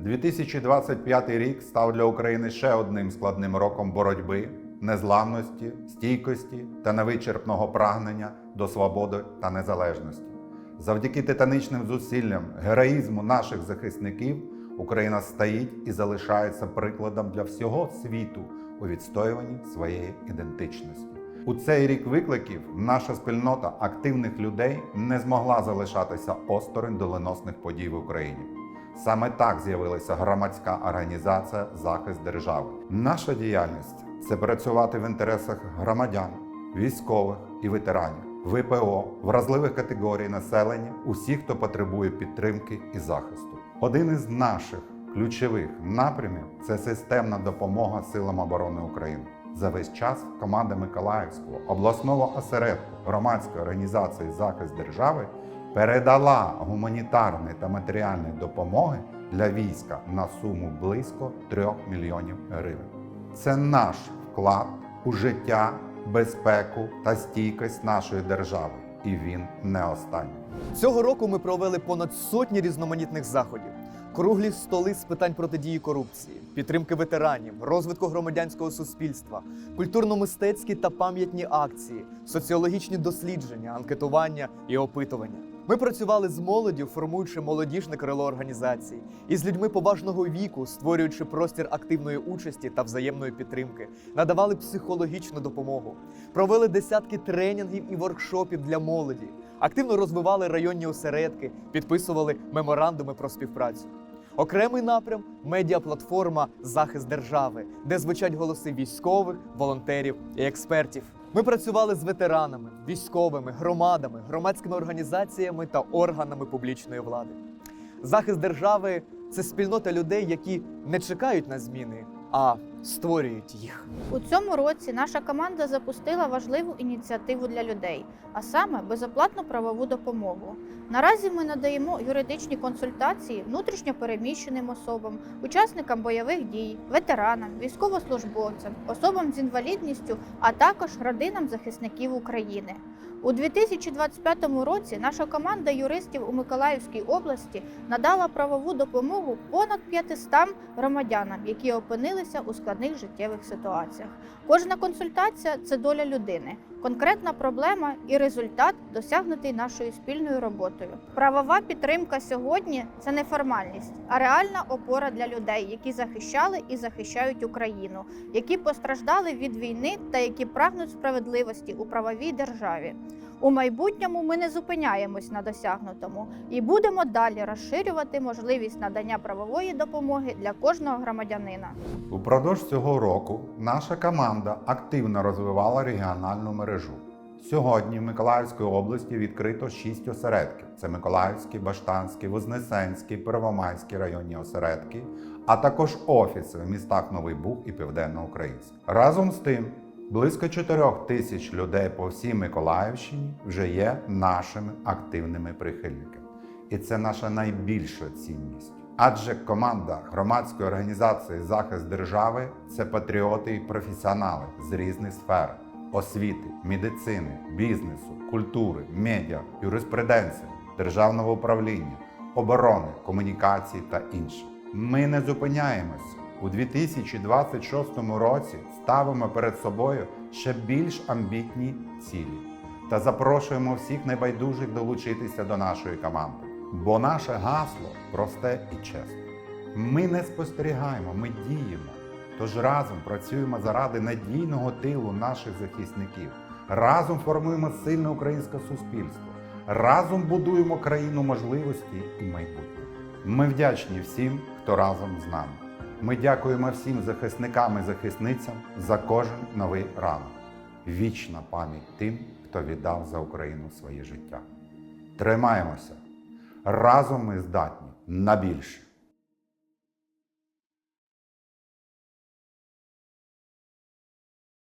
2025 рік став для України ще одним складним роком боротьби, незламності, стійкості та невичерпного прагнення до свободи та незалежності. Завдяки титанічним зусиллям, героїзму наших захисників Україна стоїть і залишається прикладом для всього світу у відстоюванні своєї ідентичності. У цей рік викликів наша спільнота активних людей не змогла залишатися осторонь доленосних подій в Україні. Саме так з'явилася громадська організація Захист держави. Наша діяльність це працювати в інтересах громадян, військових і ветеранів, ВПО, вразливих категорій населення, усіх, хто потребує підтримки і захисту. Один із наших ключових напрямів це системна допомога силам оборони України. За весь час команда Миколаївського обласного осередку громадської організації Захист держави передала гуманітарної та матеріальної допомоги для війська на суму близько 3 мільйонів гривень. Це наш вклад у життя, безпеку та стійкість нашої держави, і він не останній. Цього року ми провели понад сотні різноманітних заходів. Круглі столи з питань протидії корупції, підтримки ветеранів, розвитку громадянського суспільства, культурно-мистецькі та пам'ятні акції, соціологічні дослідження, анкетування і опитування. Ми працювали з молоддю, формуючи молодіжне крило організації, і з людьми поважного віку, створюючи простір активної участі та взаємної підтримки, надавали психологічну допомогу, провели десятки тренінгів і воркшопів для молоді, активно розвивали районні осередки, підписували меморандуми про співпрацю. Окремий напрям медіаплатформа Захист держави, де звучать голоси військових, волонтерів і експертів. Ми працювали з ветеранами, військовими, громадами, громадськими організаціями та органами публічної влади. Захист держави це спільнота людей, які не чекають на зміни, а створюють їх. У цьому році наша команда запустила важливу ініціативу для людей, а саме безоплатну правову допомогу. Наразі ми надаємо юридичні консультації внутрішньопереміщеним особам, учасникам бойових дій, ветеранам, військовослужбовцям, особам з інвалідністю, а також родинам захисників України. У 2025 році наша команда юристів у Миколаївській області надала правову допомогу понад 500 громадянам, які опинилися у складних життєвих ситуаціях. Кожна консультація це доля людини, конкретна проблема і результат, досягнутий нашою спільною роботою. Правова підтримка сьогодні це не формальність, а реальна опора для людей, які захищали і захищають Україну, які постраждали від війни та які прагнуть справедливості у правовій державі. У майбутньому ми не зупиняємось на досягнутому і будемо далі розширювати можливість надання правової допомоги для кожного громадянина. Упродовж цього року наша команда активно розвивала регіональну мережу. Сьогодні в Миколаївській області відкрито шість осередків: це Миколаївський, Баштанський, Вознесенський, Первомайський районні осередки, а також офіси в містах Новий Буг і Південноукраїнськ. Разом з тим, близько 4 тисяч людей по всій Миколаївщині вже є нашими активними прихильниками. І це наша найбільша цінність. Адже команда громадської організації Захист держави це патріоти і професіонали з різних сфер освіти, медицини, бізнесу, культури, медіа, юриспруденції, державного управління, оборони, комунікації та інше. Ми не зупиняємося. У 2026 році ставимо перед собою ще більш амбітні цілі та запрошуємо всіх небайдужих долучитися до нашої команди. Бо наше гасло просте і чесне. Ми не спостерігаємо, ми діємо. Тож разом працюємо заради надійного тилу наших захисників. Разом формуємо сильне українське суспільство. Разом будуємо країну можливості і майбутнє. Ми вдячні всім, хто разом з нами. Ми дякуємо всім захисникам і захисницям за кожен новий ранок. Вічна пам'ять тим, хто віддав за Україну своє життя. Тримаємося! Разом ми здатні на більше.